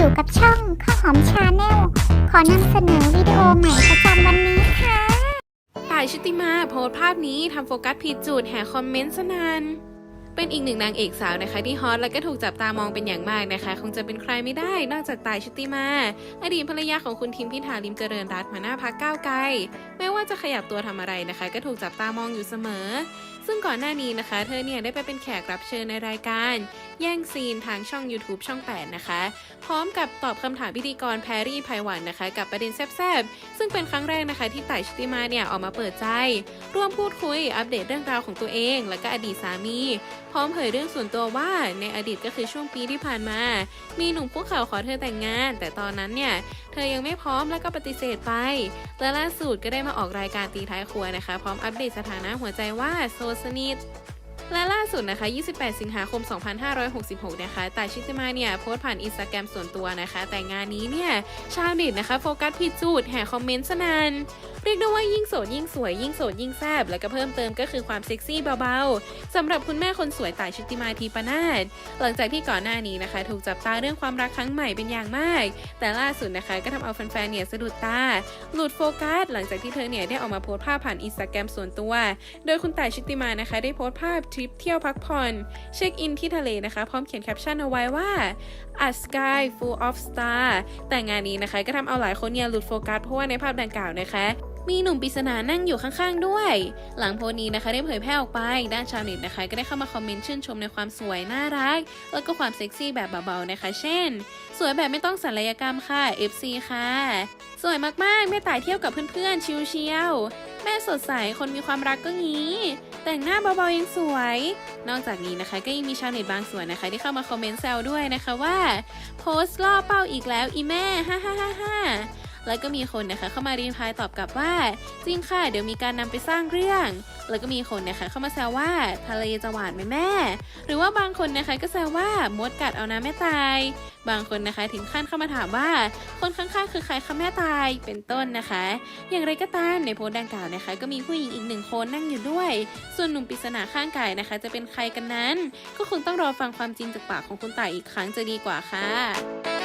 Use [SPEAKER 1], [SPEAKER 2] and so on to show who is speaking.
[SPEAKER 1] ิวกับช่องข้าวหอมชาแนล ขอนำเสนอวิดีโอใหม่ประจำวันนี้ค่ะ
[SPEAKER 2] ต่ายชุติมาโพสภาพนี้ทำโฟกัสผิดจุดแห่คอมเมนต์สนานเป็นอีกหนึ่งนางเอกสาวนะคะที่ฮอตและก็ถูกจับตามองเป็นอย่างมากนะคะ คงจะเป็นใครไม่ได้นอกจากต่ายชุติมา อดีตภรรยาของคุณทิมพิธาลิมเจริญรัตน์หัวหน้าพักก้าวไกลไม่ว่าจะขยับตัวทำอะไรนะคะ ก็ถูกจับตามองอยู่เสมอ ซึ่งก่อนหน้านี้นะคะ เธอเนี่ยได้ไปเป็นแขกรับเชิญในรายการ แย่งซีนทางช่อง YouTube ช่อง 8 นะคะ พร้อมกับตอบคำถามพิธีกรแพรรี่ไพวันนะคะ กับประเด็นแซบๆ ซึ่งเป็นครั้งแรกนะคะ ที่ต่ายชุติมาเนี่ยออกมาเปิดใจ ร่วมพูดคุยอัปเดตเรื่องราวของตัวเอง และก็อดีตสามี พร้อมเผยเรื่องส่วนตัวว่าในอดีตก็คือช่วงปีที่ผ่านมา มีหนุ่มคุกเขาขอเธอแต่งงาน แต่ตอนนั้นเนี่ยเธอยังไม่พร้อมและก็ปฏิเสธไป และล่าสุดก็ได้มาออกรายการตีท้ายครัวนะคะ พร้อมอัปเดตสถานะหัวใจว่าโซสนิท และล่าสุดนะคะ 28 สิงหาคม 2566 นะคะแต่ชิติมาเนี่ยโพสต์ผ่านอินสตาแกรมส่วนตัวนะคะ แต่งานนี้เนี่ยชาวเน็ตนะคะโฟกัสผิดจุดแห่คอมเมนต์สนานเรียกได้ ว่ายิ่งโสดยิ่งสวยยิ่งโสดยิ่งแซบแล้วก็เพิ่มเติมก็คือความเซ็กซี่เบาๆสำหรับคุณแม่คนสวยต่ายชุติมาทีปนาศหลังจากที่ก่อนหน้านี้นะคะ ถูกจับตาเรื่องความรักครั้งใหม่เป็นอย่างมาก แต่ล่าสุดนะคะก็ทำเอาแฟนๆเนี่ยสะดุดตา หลุดโฟกัส หลังจากที่เธอเนี่ยได้ออกมาโพสต์ภาพผ่านอินสตาแกรมส่วนตัว โดยคุณต่ายชุติมานะคะ ได้โพสต์ภาพทริปเที่ยวพักผ่อนเช็คอินที่ทะเลนะคะ พร้อมเขียนแคปชั่นเอาไว้ว่า a sky full of star แต่งานนี้นะคะก็ทำเอาหลายคนเนี่ยหลุดโฟกัสเพราะว่าในภาพดังกล่าวนะคะ มีหนุ่มปริศนานั่งอยู่ข้างๆด้วย หลังโพสต์นี้นะคะได้เผยแพร่ออกไป ด้านชาวเน็ตนะคะ ก็ได้เข้ามาคอมเมนต์ชื่นชมในความสวย น่ารัก แล้วก็ความเซ็กซี่แบบเบาๆนะคะ เช่น สวยแบบไม่ต้องศัลยกรรมค่ะ FC ค่ะ สวยมากๆ แม่ตายเที่ยวกับเพื่อนๆ ชิลเชียวๆแม่สดใส คนมีความรักก็งี้ แต่งหน้าเบาๆยังสวย นอกจากนี้นะคะ ก็ยังมีชาวเน็ตบางส่วนนะคะ ที่เข้ามาคอมเมนต์แซวด้วยนะคะว่า โพสต์ล่อเป้าอีกแล้วอีแม่ ฮ่าฮ่าฮ่าฮ่า แล้วก็มีคนนะคะเข้ามารีพายตอบกลับว่า จริงค่ะ เดี๋ยวมีการนำไปสร้างเรื่อง แล้วก็มีคนนะคะเข้ามาแซวว่าทะเลจะหวานไหมแม่ หรือว่าบางคนนะคะก็แซวว่ามดกัดเอานะแม่ตาย บางคนนะคะถึงขั้นเข้ามาถามว่า คนข้างๆคือใครคะแม่ตายเป็นต้นนะคะ อย่างไรก็ตามในโพสต์ดังกล่าวนะคะ ก็มีผู้หญิงอีกหนึ่งคนนั่งอยู่ด้วย ส่วนหนุ่มปริศนาข้างกายนะคะ จะเป็นใครกันนั้น ก็คงต้องรอฟังความจริงจากปากของคุณต่ายอีกครั้งจะดีกว่าค่ะ